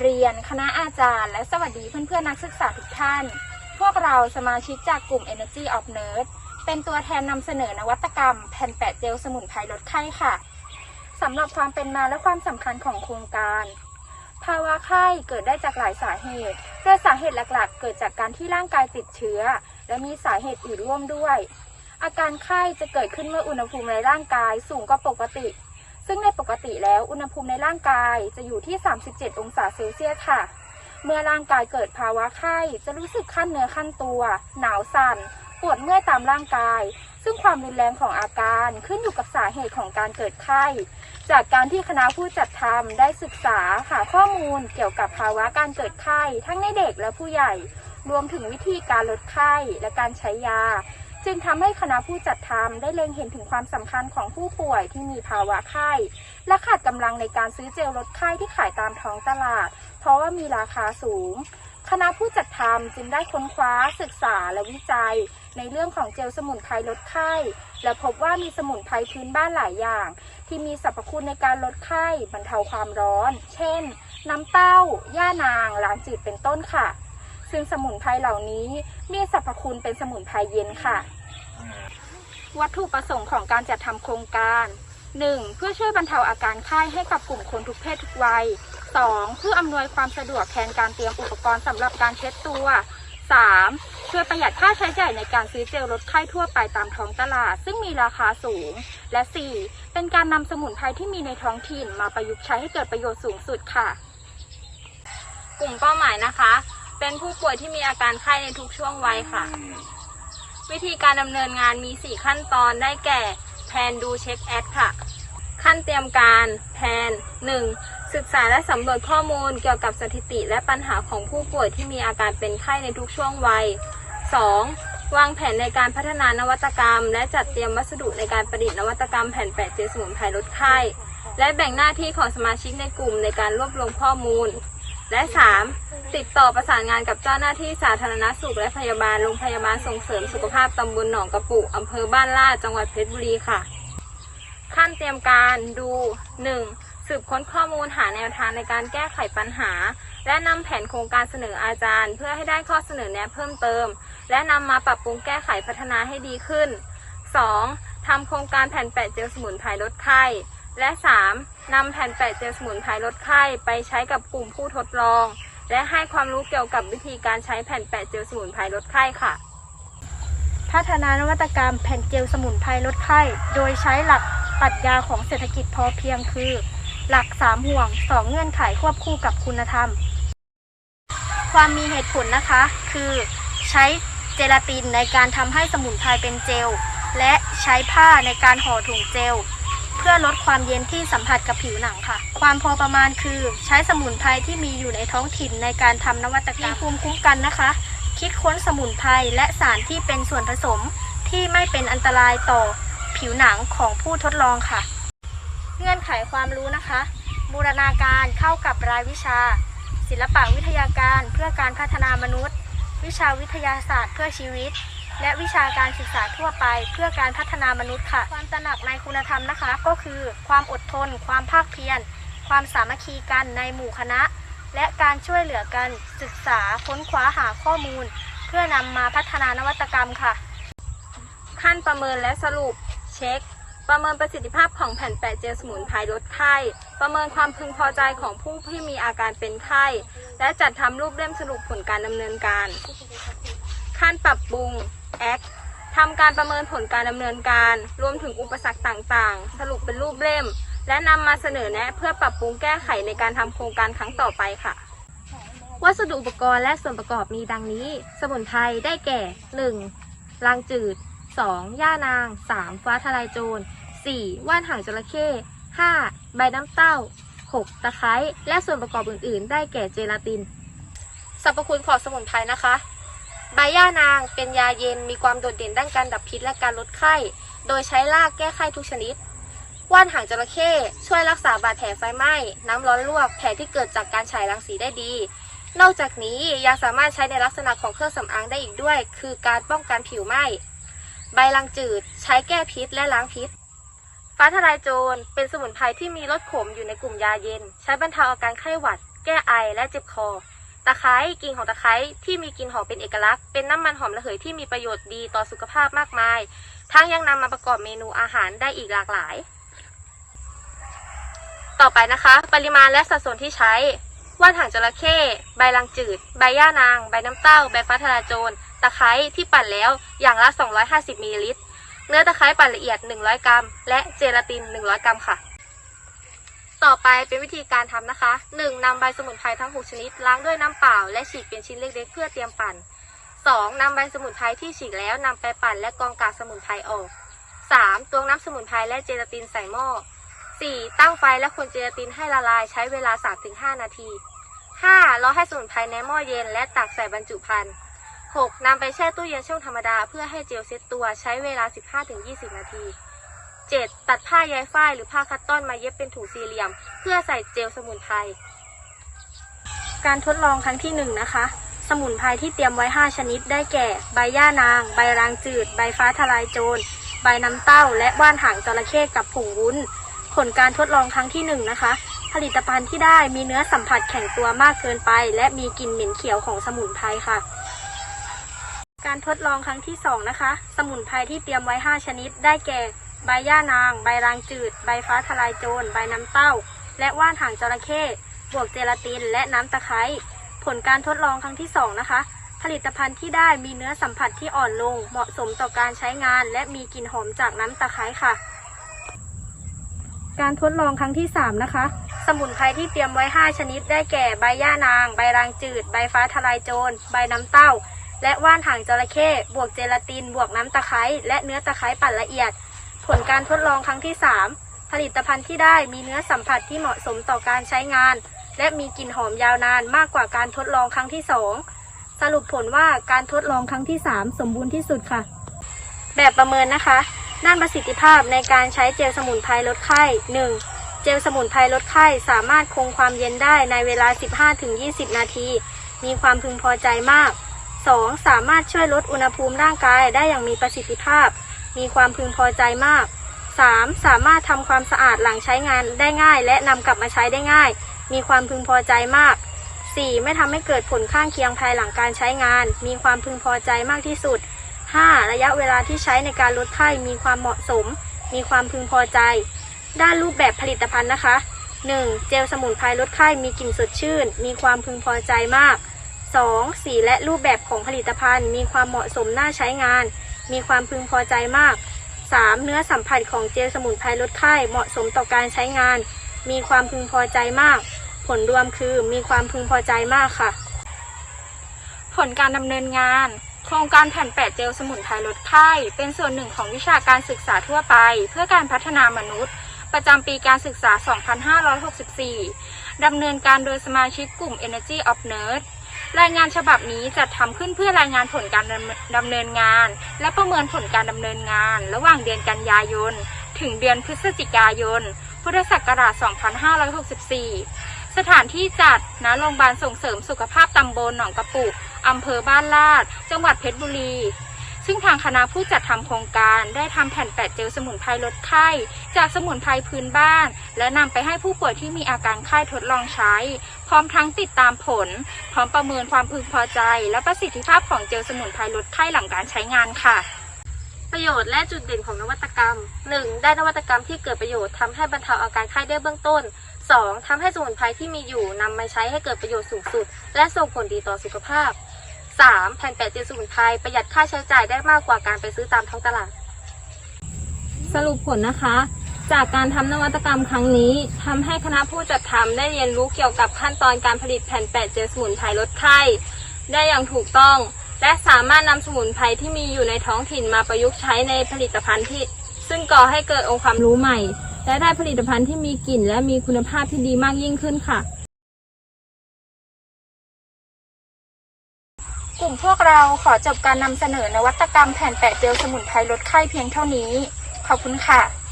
เรียน คณะอาจารย์ และสวัสดีเพื่อนๆนักศึกษาทุกท่าน พวกเราสมาชิกจากกลุ่ม Energy of Nerd เป็นตัวแทนนำเสนอนวัตกรรม แผ่นแปะเจลสมุนไพรลดไข้ค่ะสำหรับความเป็นมาและความสำคัญของโครงการ ภาวะไข้เกิดได้จากหลายสาเหตุโดยสาเหตุหลักๆ เกิดจากการที่ร่างกายติดเชื้อ และมีสาเหตุอื่นร่วมด้วย อาการไข้จะเกิดขึ้นเมื่ออุณหภูมิในร่างกายสูงกว่าปกติ ซึ่งในปกติแล้วอุณหภูมิในร่างกายจะอยู่ที่ 37 องศาเซลเซียสค่ะ เมื่อร่างกายเกิดภาวะไข้จะรู้สึกขั้นเนื้อขั้นตัว หนาวสั่น ปวดเมื่อยตามร่างกาย ซึ่งความรุนแรงของอาการขึ้นอยู่กับสาเหตุของการเกิดไข้ จากการที่คณะผู้จัดทำได้ศึกษาหาข้อมูลเกี่ยวกับภาวะการเกิดไข้ ทั้งในเด็กและผู้ใหญ่ รวมถึงวิธีการลดไข้และการใช้ยา จึงทำให้คณะผู้จัดทำได้เล็งเห็นถึงความสำคัญของผู้ป่วยที่มีภาวะไข้และขาดกำลังในการซื้อเจลลดไข้ที่ขายตามท้องตลาด เพราะว่ามีราคาสูง คณะผู้จัดทำจึงได้ค้นคว้าศึกษาและวิจัย ในเรื่องของเจลสมุนไพรลดไข้ และพบว่ามีสมุนไพรพื้นบ้านหลายอย่าง ที่มีสรรพคุณในการลดไข้บรรเทาความร้อน เช่น น้ำเต้า ย่านาง ล้างจืดเป็นต้นค่ะ ซึ่งสมุนไพรเหล่านี้มีสรรพคุณเป็นสมุนไพรเย็นค่ะ วัตถุประสงค์ของการจัดทำโครงการ 1. เพื่อช่วยบรรเทาอาการไข้ให้กับกลุ่มคนทุกเพศทุกวัย 2. เพื่ออำนวยความสะดวกแทนการเตรียมอุปกรณ์สำหรับการเช็ดตัว 3. ช่วยประหยัดค่าใช้จ่ายในการซื้อเจลลดไข้ทั่วไปตามท้องตลาด ซึ่งมีราคาสูง และ 4. เป็นการนำสมุนไพรที่มีในท้องถิ่นมาประยุกต์ใช้ให้เกิดประโยชน์สูงสุดค่ะ กลุ่มเป้าหมายนะคะ เป็นผู้ป่วยที่มีอาการไข้ในทุกช่วงวัยค่ะ วิธีการดำเนินงานมี 4 ขั้นตอนได้แก่แพนดูเช็คแอดค่ะ ขั้นเตรียมการแพน 1. ศึกษาและสำรวจข้อมูลเกี่ยวกับสถิติและปัญหาของผู้ป่วยที่มีอาการเป็นไข้ในทุกช่วงวัย 2. วางแผนในการพัฒนานวัตกรรม และจัดเตรียมวัสดุในการประดิษฐ์นวัตกรรมแผ่นแปะเจลสมุนไพรลดไข้ และแบ่งหน้าที่ของสมาชิกในกลุ่มในการรวบรวมข้อมูล และ 3. ติดต่อประสานงานกับเจ้าหน้าที่สาธารณสุขและพยาบาลโรงพยาบาลส่งเสริมสุขภาพตำบลหนองกระปุอำเภอบ้านลาดจังหวัดเพชรบุรีค่ะ ขั้นเตรียมการดู 1. สืบค้นข้อมูลหาแนวทางในการแก้ไขปัญหา และนำแผนโครงการเสนออาจารย์ เพื่อให้ได้ข้อเสนอแนะเพิ่มเติม และนำมาปรับปรุงแก้ไขพัฒนาให้ดีขึ้น 2. ทำโครงการแผ่นแปะเจลสมุนไพรลดไข้ และ 3. นำแผ่นแปะเจลสมุนไพรลดไข้ไปใช้กับกลุ่มผู้ทดลอง และให้ความรู้เกี่ยวกับวิธีการใช้แผ่นแปะเจลสมุนไพรลดไข้ค่ะ พัฒนานวัตกรรมแผ่นเจลสมุนไพรลดไข้ โดยใช้หลักปรัชญาของเศรษฐกิจพอเพียงคือ หลัก 3 ห่วง 2 เงื่อนไขควบคู่กับคุณธรรม ความมีเหตุผลนะคะ คือ ใช้เจลาตินในการทำให้สมุนไพรเป็นเจล และใช้ผ้าในการห่อถุงเจล เพื่อลดความเย็นที่สัมผัสกับผิวหนังค่ะ ความพอประมาณคือใช้สมุนไพรที่มีอยู่ในท้องถิ่นในการทำนวัตกรรมภูมิคุ้มกันนะคะ คิดค้นสมุนไพรและสารที่เป็นส่วนผสมที่ไม่เป็นอันตรายต่อผิวหนังของผู้ทดลองค่ะ เงื่อนไขความรู้นะคะ บูรณาการเข้ากับรายวิชา ศิลปะวิทยาการเพื่อการพัฒนามนุษย์ วิชาวิทยาศาสตร์เพื่อชีวิต และวิชาการศึกษาทั่วไป เพื่อการพัฒนามนุษย์ค่ะ ความตระหนักในคุณธรรมนะคะ ก็คือ ความอดทน ความภาคเพียร ความสามัคคีกันในหมู่คณะ และการช่วยเหลือกันศึกษาค้นคว้าหาข้อมูล เพื่อนำมาพัฒนานวัตกรรมค่ะ ขั้นประเมินและสรุปเช็ค ประเมินประสิทธิภาพของแผ่นแปะเจลสมุนไพรลดไข้ ประเมินความพึงพอใจของผู้ที่มีอาการเป็นไข้ และจัดทำรูปเล่มสรุปผลการดำเนินการ ขั้นปรับปรุง Act ทำการประเมินผลการดำเนินการ รวมถึงอุปสรรคต่างๆ สรุปเป็นรูปเล่ม และนำมาเสนอแนะเพื่อปรับปรุงแก้ไขในการทำโครงการครั้งต่อไปค่ะ วัสดุอุปกรณ์และส่วนประกอบมีดังนี้ สมุนไพรได้แก่ 1. ลางจืด 2. ย่านาง 3. ฟ้าทลายโจร 4. ว่านหางจระเข้ 5. ใบน้ำเต้า 6. ตะไคร้และส่วนประกอบอื่น ๆ ได้แก่เจลาตินสรรพคุณของสมุนไพรนะคะ ใบย่านางเป็นยาเย็นมีความโดดเด่นด้านการดับพิษและการลดไข้ โดยใช้รากแก้ไข้ทุกชนิด ว่านหางจระเข้ช่วยรักษาบาดแผลไฟไหม้ น้ำร้อนลวกแผลที่เกิดจากการฉายรังสีได้ดี นอกจากนี้ยังสามารถใช้ในลักษณะของเครื่องสำอางได้อีกด้วย คือการป้องกันผิวไหม้ ใบลังจืดใช้แก้พิษและล้างพิษ ฟ้าทลายโจรเป็นสมุนไพรที่มีรสขมอยู่ในกลุ่มยาเย็น ใช้บรรเทาอาการไข้หวัด แก้ไอและเจ็บคอ ตะไคร้กิ่งของตะไคร้ที่มีกลิ่นหอมเป็นเอกลักษณ์ เป็นน้ำมันหอมระเหยที่มีประโยชน์ดีต่อสุขภาพมากมาย ทั้งยังนำมาประกอบเมนูอาหารได้อีกหลากหลาย ต่อไปนะคะ ปริมาณและสัดส่วนที่ใช้ ว่านหางจระเข้ ใบลางจืด ใบย่านาง ใบน้ำเต้า ใบฟ้าทลายโจร ตะไคร้ที่ปั่นแล้วอย่างละ 250มิลลิลิตร เนื้อตะไคร้ปั่นละเอียด 100 กรัม และเจลาติน 100 กรัมค่ะ ต่อไปเป็นวิธีการทำนะคะ 1. นำใบสมุนไพรทั้ง 6 ชนิด ล้างด้วยน้ำเปล่า และฉีกเป็นชิ้นเล็กๆ เพื่อเตรียมปั่น 2. นำใบสมุนไพรที่ฉีกแล้วนำไปปั่นและกรองกากสมุนไพรออก 3. ตวงน้ำสมุนไพรและเจลาตินใส่หม้อ 4. ตั้งไฟและคนเจลาตินให้ละลายใช้เวลา 3-5 นาที 5. รอให้สมุนไพรในหม้อเย็นและตักใส่บรรจุภัณฑ์ 6. นำไปแช่ตู้เย็นช่องธรรมดา เพื่อให้เจลเซ็ตตัวใช้เวลา 15-20 นาที 7. ตัดผ้าใยฝ้ายหรือผ้าคัตตอนมาเย็บเป็นถุงสี่เหลี่ยม เพื่อใส่เจลสมุนไพร การทดลองครั้งที่ 1 นะคะ สมุนไพรที่เตรียมไว้ 5 ชนิดได้แก่ ใบย่านาง ใบรางจืด ใบฟ้าทลายโจร ใบน้ำเต้า และว่านหางจระเข้กับผงวุ้น ผลการทดลองครั้งที่ 1 นะคะ ผลิตภัณฑ์ที่ได้มีเนื้อสัมผัสแข็งตัวมากเกินไป และมีกลิ่นเหม็นเขียวของสมุนไพรค่ะการทดลองครั้งที่ 2 นะคะ สมุนไพรที่เตรียมไว้ 5 ชนิด ได้แก่ ใบย่านาง ใบรางจืด ใบฟ้าทลายโจร ใบน้ำเต้า และว่านหางจระเข้บวกเจลาติน และน้ำตะไคร้ผลการทดลองครั้งที่ 2 นะคะ ผลิตภัณฑ์ที่ได้มีเนื้อสัมผัสที่อ่อนลง เหมาะสมต่อการใช้งาน และมีกลิ่นหอมจากน้ำตะไคร้ค่ะ การทดลองครั้งที่ 3 นะคะ สมุนไพรที่เตรียมไว้ 5 ชนิดได้แก่ใบย่านาง ใบรางจืด ใบฟ้าทลายโจร ใบน้ำเต้า และว่านหางจระเข้บวกเจลาติน บวกน้ำตะไคร้และเนื้อตะไคร้ปั่นละเอียด ผลการทดลองครั้งที่ 3 ผลิตภัณฑ์ที่ได้มีเนื้อสัมผัสที่เหมาะสมต่อการใช้งาน และมีกลิ่นหอมยาวนานมากกว่าการทดลองครั้งที่ 2 สรุปผลว่าการทดลองครั้งที่ 3 สมบูรณ์ที่สุดค่ะ แบบประเมินนะคะ ด้านประสิทธิภาพในการใช้เจลสมุนไพรลดไข้ 1. เจลสมุนไพรลดไข้สามารถคงความเย็นได้ในเวลา 15-20 นาที มีความพึงพอใจมาก 2. สามารถช่วยลดอุณหภูมิร่างกายได้อย่างมีประสิทธิภาพ มีความพึงพอใจมาก 3. สามารถทำความสะอาดหลังใช้งานได้ง่าย และนำกลับมาใช้ได้ง่าย มีความพึงพอใจมาก 4. ไม่ทำให้เกิดผลข้างเคียงภายหลังการใช้งาน มีความพึงพอใจมากที่สุด 5. ระยะเวลาที่ใช้ในการลดไข้มีความเหมาะสม มีความพึงพอใจ ด้านรูปแบบผลิตภัณฑ์นะคะ 1. เจลสมุนไพรลดไข้มีกลิ่นสดชื่น มีความพึงพอใจมาก 2. สีและรูปแบบของผลิตภัณฑ์ มีความเหมาะสมน่าใช้งาน มีความพึงพอใจมาก 3. เนื้อสัมผัสของเจลสมุนไพรลดไข้เหมาะสมต่อการใช้งาน มีความพึงพอใจมาก ผลรวมคือมีความพึงพอใจมากค่ะ ผลการดำเนินงาน โครงการแผ่นแปะเจลสมุนไพรลดไข้ เป็นส่วนหนึ่งของวิชาการศึกษาทั่วไป เพื่อการพัฒนามนุษย์ ประจำปีการศึกษา 2564 ดำเนินการโดยสมาชิกกลุ่ม Energy of Nerd รายงานฉบับนี้จัดทำขึ้นเพื่อรายงานผลการดำเนินงาน และประเมินผลการดำเนินงาน ระหว่างเดือนกันยายน ถึงเดือนพฤศจิกายน พุทธศักราช 2564 สถานที่จัดณโรงพยาบาลส่งเสริมสุขภาพตำบลหนองกระปุกอำเภอบ้านลาด จังหวัดเพชรบุรี ซึ่งทางคณะผู้จัดทำโครงการได้ทำแผ่นแปะเจลสมุนไพรลดไข้ จากสมุนไพรพื้นบ้าน และนำไปให้ผู้ป่วยที่มีอาการไข้ทดลองใช้ ร้อมทั้งติดตามผล พร้อมประเมินความพึงพอใจ และประสิทธิภาพของเจลสมุนไพรลดไข้หลังการใช้งานค่ะ ประโยชน์และจุดเด่นของนวัตกรรม 1. ได้นวัตกรรมที่เกิดประโยชน์ทำให้บรรเทาอาการไข้ได้เบื้องต้น 2. ทำให้สมุนไพรที่มีอยู่นำมาใช้ให้เกิดประโยชน์สูงสุด และส่งผลดีต่อสุขภาพ 3. แผ่นแปะเจลสมุนไพรประหยัดค่าใช้จ่ายได้มากกว่าการไปซื้อตามท้องตลาด สรุปผลนะคะ จากการทำนวัตกรรมครั้งนี้ทำให้คณะผู้จัดทำได้เรียนรู้เกี่ยวกับขั้นตอนการผลิตแผ่นแปะเจลสมุนไพรลดไข้ ได้อย่างถูกต้อง และสามารถนำสมุนไพรที่มีอยู่ในท้องถิ่นมาประยุกต์ใช้ในผลิตภัณฑ์ที่ ซึ่งก่อให้เกิดองค์ความรู้ใหม่ และได้ผลิตภัณฑ์ที่มีกลิ่น และมีคุณภาพที่ดีมากยิ่งขึ้นค่ะ กลุ่มพวกเราขอจบการนำเสนอนวัตกรรมแผ่นแปะเจลสมุนไพรลดไข้เพียงเท่านี้ ขอบคุณค่ะ